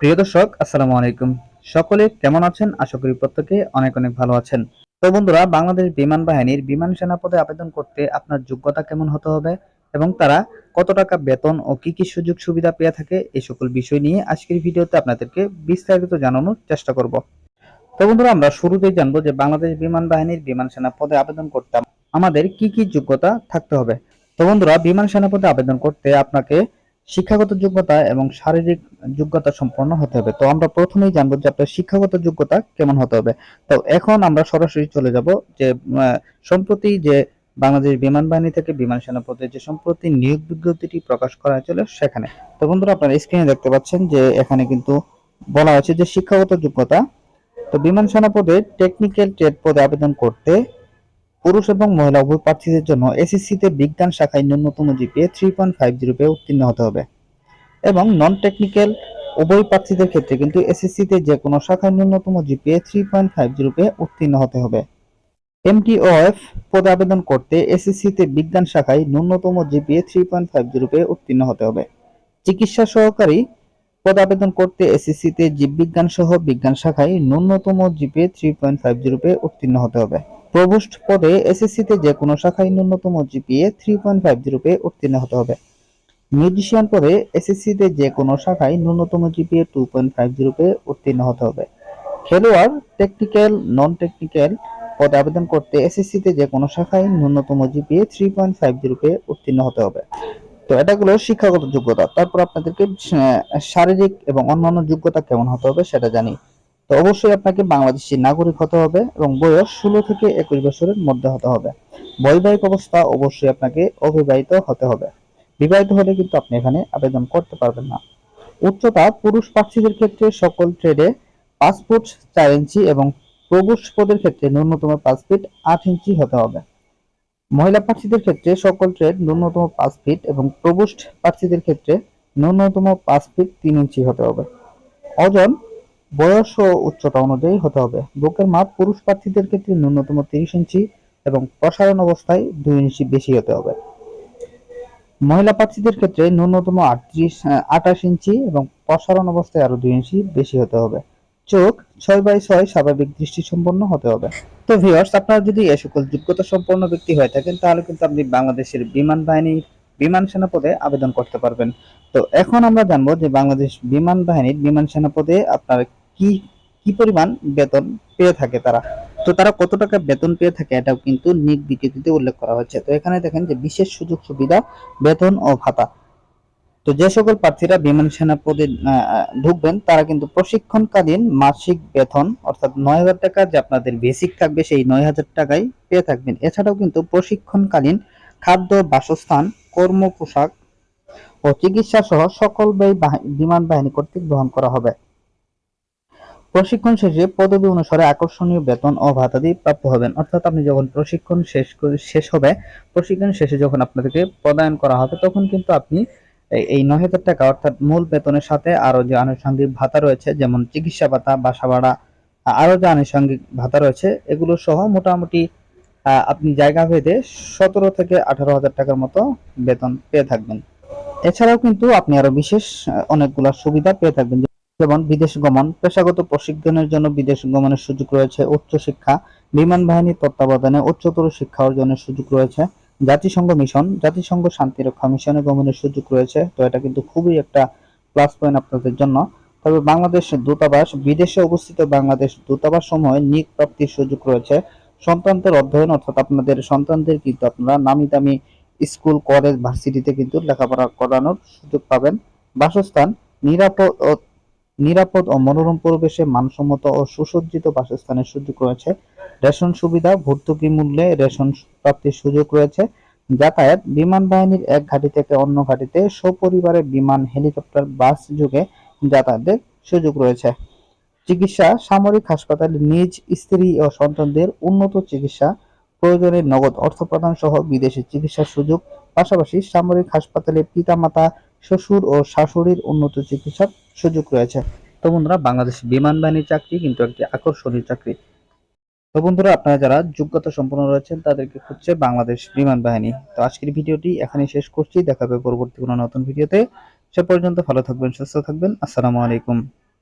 প্রিয় দর্শক, আসসালামু আলাইকুম। সকলে কেমন আছেন? আশা করি প্রত্যেকে অনেক অনেক ভালো আছেন। তো বন্ধুরা, বাংলাদেশ বিমান বাহিনীর বিমান সেনা পদে আবেদন করতে আপনার যোগ্যতা কেমন হতে হবে এবং তারা কত টাকা বেতন ও কি কি সুযোগ সুবিধা পেয়ে থাকে এই সকল বিষয় নিয়ে আজকের ভিডিওতে আপনাদেরকে বিস্তারিত জানানোর চেষ্টা করব। তো বন্ধুরা, আমরা শুরুতেই জানব যে বাংলাদেশ বিমান বাহিনীর বিমান সেনা পদে আবেদন করতে আমাদের কি কি যোগ্যতা থাকতে হবে। তো বন্ধুরা, বিমান সেনা পদে আবেদন করতে আপনাকে শিক্ষাগত যোগ্যতা এবং শারীরিক যোগ্যতা সম্পন্ন হতে হবে। তো আমরা প্রথমেই জানব যে আপনার শিক্ষাগত যোগ্যতা কেমন হতে হবে। তো এখন আমরা সরাসরি চলে যাব যে সম্প্রতি যে বাংলাদেশ বিমান বাহিনী থেকে বিমান সেনা পদে যে সম্প্রতি নিয়োগ বিজ্ঞপ্তিটি প্রকাশ করা হয়েছিল সেখানে। তো বন্ধুরা, আপনারা স্ক্রিনে দেখতে পাচ্ছেন যে এখানে কিন্তু বলা হয়েছে যে শিক্ষাগত যোগ্যতা, তো বিমান সেনা পদে টেকনিক্যাল ট্রেড পদে আবেদন করতে পুরুষ এবং মহিলা উভয় প্রার্থীদের জন্য এসএসসি তে বিজ্ঞান শাখায় ন্যূনতম GPA three point five zero পেয়ে উত্তীর্ণ হতে হবে। এবং নন টেকনিক্যাল উভয় প্রার্থীদের ক্ষেত্রে কিন্তু এসএসসি তে যে কোনো শাখায় ন্যূনতম GPA three point five zero পেয়ে উত্তীর্ণ হতে হবে। এমটিওএফ পদে আবেদন করতে এসএসসি তে বিজ্ঞান শাখায় ন্যূনতম GPA three point five zero পেয়ে উত্তীর্ণ হতে হবে। চিকিৎসা সহকারী পদে আবেদন করতে এসএসসি তে জীববিজ্ঞান সহ বিজ্ঞান শাখায় ন্যূনতম GPA three point five zero পেয়ে উত্তীর্ণ হতে হবে। প্রভোস্ট পদে এসএসসি তে যে কোনো শাখায় ন্যূনতম GPA three point five zero উত্তীর্ণ হতে হবে। মিউজিশিয়ান পদে এসএসসি তে যে কোনো শাখায় ন্যূনতম GPA two point five zero উত্তীর্ণ হতে হবে। খেলোয়াড় টেকনিক্যাল নন টেকনিক্যাল পদে আবেদন করতে এসএসসি তে যে কোনো শাখায় ন্যূনতম GPA three point five zero উত্তীর্ণ হতে হবে। তো এটা হলো শিক্ষাগত যোগ্যতা। তারপর আপনাদেরকে শারীরিক এবং অন্যান্য যোগ্যতা কেমন হতে হবে সেটা জানি। তো অবশ্যই আপনাকে বাংলাদেশি নাগরিক হতে হবে এবং বয়স ষোলো থেকে একুশ বছরের মধ্যে হতে হবে। বৈবাহিক অবস্থা অবশ্যই আপনাকে অবিবাহিত হতে হবে। বিবাহিত হলে কিন্তু আপনি এখানে আবেদন করতে পারবেন না। উচ্চতা পুরুষ প্রার্থীদের ক্ষেত্রে সকল ট্রেডে পাঁচ ফুট চার ইঞ্চি এবং প্রভুষ পদের ক্ষেত্রে ন্যূনতম পাঁচ ফিট আট ইঞ্চি হতে হবে। মহিলা প্রার্থীদের ক্ষেত্রে সকল ট্রেড ন্যূনতম পাঁচ ফিট এবং প্রভুষ্ট প্রার্থীদের ক্ষেত্রে ন্যূনতম পাঁচ ফিট তিন ইঞ্চি হতে হবে। ওজন বয়স ও উচ্চতা অনুযায়ী হতে হবে। বুকের মাপ পুরুষ প্রার্থীদের ক্ষেত্রে ন্যূনতম তিরিশ ইঞ্চি এবং প্রসারণ অবস্থায় দুই ইঞ্চি বেশি হতে হবে। মহিলা প্রার্থীদের ক্ষেত্রে ন্যূনতম আটত্রিশ আঠাশ ইঞ্চি এবং প্রসারণ অবস্থায় আরও দুই ইঞ্চি বেশি হতে হবে। চোখ ছয় বাই ছয় স্বাভাবিক দৃষ্টি সম্পন্ন হতে হবে। তো ভিউয়ার্স আপনারা যদি এ সকল যোগ্যতা সম্পন্ন ব্যক্তি হয়ে থাকেন, তাহলে কিন্তু আপনি বাংলাদেশের বিমান বাহিনীর বিমান সেনা পদে আবেদন করতে পারবেন। তো এখন আমরা জানব যে বাংলাদেশ বিমান বাহিনীর বিমান সেনা পদে আপনার কি কি পরিমাণ বেতন পেয়ে থাকে তারা? তো তারা কত টাকা বেতন পেয়ে থাকে এটাও কিন্তু নিক বিজ্ঞপ্তিতে উল্লেখ করা হচ্ছে। তো এখানে দেখেন যে বিশেষ সুযোগ সুবিধা, বেতন ও ভাতা। তো যে সকল প্রার্থীরা বিমান সেনা পদে ঢুকবেন, তারা কিন্তু প্রশিক্ষণকালীন মাসিক বেতন, অর্থাৎ নয় হাজার টাকা যে আপনাদের বেসিক থাকবে, সেই নয় হাজার টাকাই পেয়ে থাকবেন। এছাড়াও কিন্তু প্রশিক্ষণকালীন খাদ্য বাসস্থান কর্ম পোশাক ও চিকিৎসা সহ সকল ব্যয় বিমান বাহিনী কর্তৃক গ্রহণ করা হবে। প্রশিক্ষণ শেষে পদবি অনুসারে আকর্ষণীয় বেতন ও ভাতাদি প্রাপ্ত হবেন। অর্থাৎ আপনি যখন প্রশিক্ষণ শেষ শেষ হবে, প্রশিক্ষণ শেষে যখন আপনাদেরকে প্রদান করা হবে, তখন কিন্তু আপনি এই- নয় হাজার টাকা অর্থাৎ মূল বেতনের সাথে আরও যে আনুষঙ্গিক ভাতা রয়েছে, যেমন চিকিৎসা ভাতা, বাসা ভাড়া, আ- আরও যে আনুষঙ্গিক ভাতা রয়েছে, এগুলো সহ মোটামুটি আপনি জায়গা ভেদে সতেরো থেকে আঠারো হাজার টাকার মতো বেতন পেয়ে থাকবেন। এছাড়াও কিন্তু আপনি আরও বিশেষ অনেকগুলো সুবিধা পেয়ে থাকবেন। যেমন বিদেশ গমন, পেশাগত প্রশিক্ষণের জন্য বিদেশ গমনের সুযোগ রয়েছে উচ্চশিক্ষা বিমান বাহিনীর তত্ত্বাবধানে উচ্চতর শিক্ষা অর্জনের সুযোগ রয়েছে, জাতিসংঘ মিশন, জাতিসংঘ শান্তিরক্ষা মিশনে গমনের সুযোগ রয়েছে। তো এটা কিন্তু খুবই একটা প্লাস পয়েন্ট আপনাদের জন্য। তবে বাংলাদেশ দূতাবাস, বিদেশে অবস্থিত বাংলাদেশ দূতাবাস সমূহে নিয়োগ প্রাপ্তির সুযোগ রয়েছে। সন্তানদের অধ্যয়ন অর্থাৎ আপনাদের সন্তানদের কিন্তু আপনারা নামি দামি স্কুল, কলেজ, ভার্সিটিতে কিন্তু লেখাপড়া করানোর সুযোগ পাবেন। বাসস্থান, নিরাপদ ও নিরাপদ ও মনোরম পরিবেশে মানসম্মত ও সুসজ্জিত বাসস্থানের সুযোগ রয়েছে। রেশন সুবিধা, ভর্তুকি মূল্যে রেশন প্রাপ্তির সুযোগ রয়েছে। যাতায়াত, বিমান বাহিনীর এক ঘাঁটি থেকে অন্য ঘাঁটিতে সপরিবারে বিমান, হেলিকপ্টার, বাস যুগে যাতায়াতের সুযোগ রয়েছে। চিকিৎসা, সামরিক হাসপাতালে নিজ স্ত্রী ও সন্তানদের উন্নত চিকিৎসা, প্রয়োজনে নগদ অর্থ প্রদান সহ বিদেশি চিকিৎসার সুযোগ, পাশাপাশি সামরিক হাসপাতালে পিতামাতা, শ্বশুর ও শাশুড়ির উন্নত চিকিৎসার সুযোগ রয়েছে। তো বন্ধুরা, বাংলাদেশ বিমান বাহিনীর চাকরি কিন্তু একটি আকর্ষণীয় চাকরি। তো বন্ধুরা, আপনারা যারা যোগ্যতা সম্পন্ন রয়েছেন, তাদেরকে খুঁজছে বাংলাদেশ বিমান বাহিনী। তো আজকের ভিডিওটি এখানে শেষ করছি। দেখা হবে পরবর্তী কোনো নতুন ভিডিওতে। সে পর্যন্ত ভালো থাকবেন, সুস্থ থাকবেন। আসসালামু আলাইকুম।